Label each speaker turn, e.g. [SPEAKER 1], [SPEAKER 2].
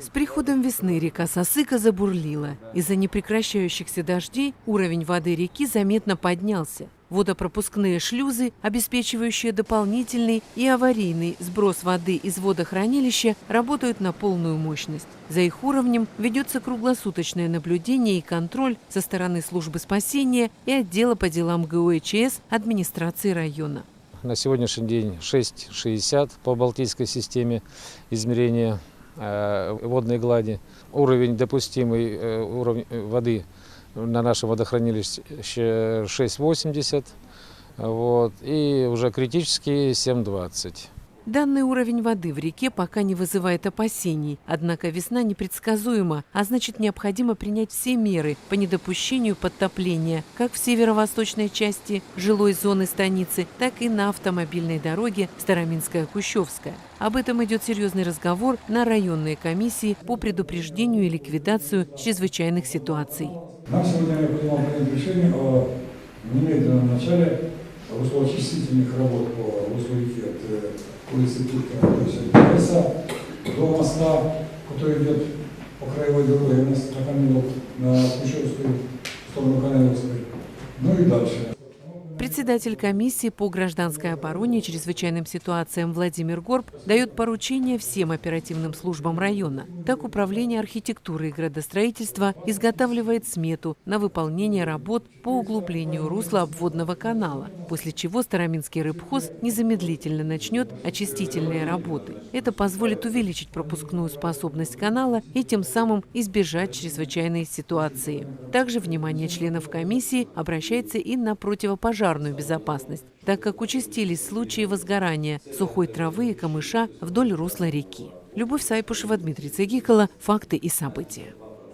[SPEAKER 1] С приходом весны река Сосыка забурлила. Из-за непрекращающихся дождей уровень воды реки заметно поднялся. Водопропускные шлюзы, обеспечивающие дополнительный и аварийный сброс воды из водохранилища, работают на полную мощность. За их уровнем ведется круглосуточное наблюдение и контроль со стороны службы спасения и отдела по делам ГОЭЧС администрации района.
[SPEAKER 2] На сегодняшний день 6,60 по Балтийской системе измерения водной глади. Уровень допустимый э, уровень воды на нашем водохранилище 6,80 вот, и уже критический 7,20.
[SPEAKER 1] Данный уровень воды в реке пока не вызывает опасений, однако весна непредсказуема, а значит необходимо принять все меры по недопущению подтопления как в северо-восточной части жилой зоны станицы, так и на автомобильной дороге Староминская-Кущевская. Об этом идет серьезный разговор на районной комиссии по предупреждению и ликвидацию чрезвычайных ситуаций.
[SPEAKER 3] Нам сегодня решение о немедленном начале руслоочистительных работ по руслу реки от улицы от леса до моста, который идет по краевой дороге у нас на Каменок, на Кущевскую сторону Каменковской, ну и дальше.
[SPEAKER 1] Председатель комиссии по гражданской обороне и чрезвычайным ситуациям Владимир Горб дает поручения всем оперативным службам района. Так, Управление архитектуры и градостроительства изготавливает смету на выполнение работ по углублению русла обводного канала, после чего Староминский рыбхоз незамедлительно начнет очистительные работы. Это позволит увеличить пропускную способность канала и тем самым избежать чрезвычайной ситуации. Также внимание членов комиссии обращается и на противопожарную безопасность, так как участились случаи возгорания сухой травы и камыша вдоль русла реки. Любовь Сайпушева, Дмитрий Цегикола. Факты и события.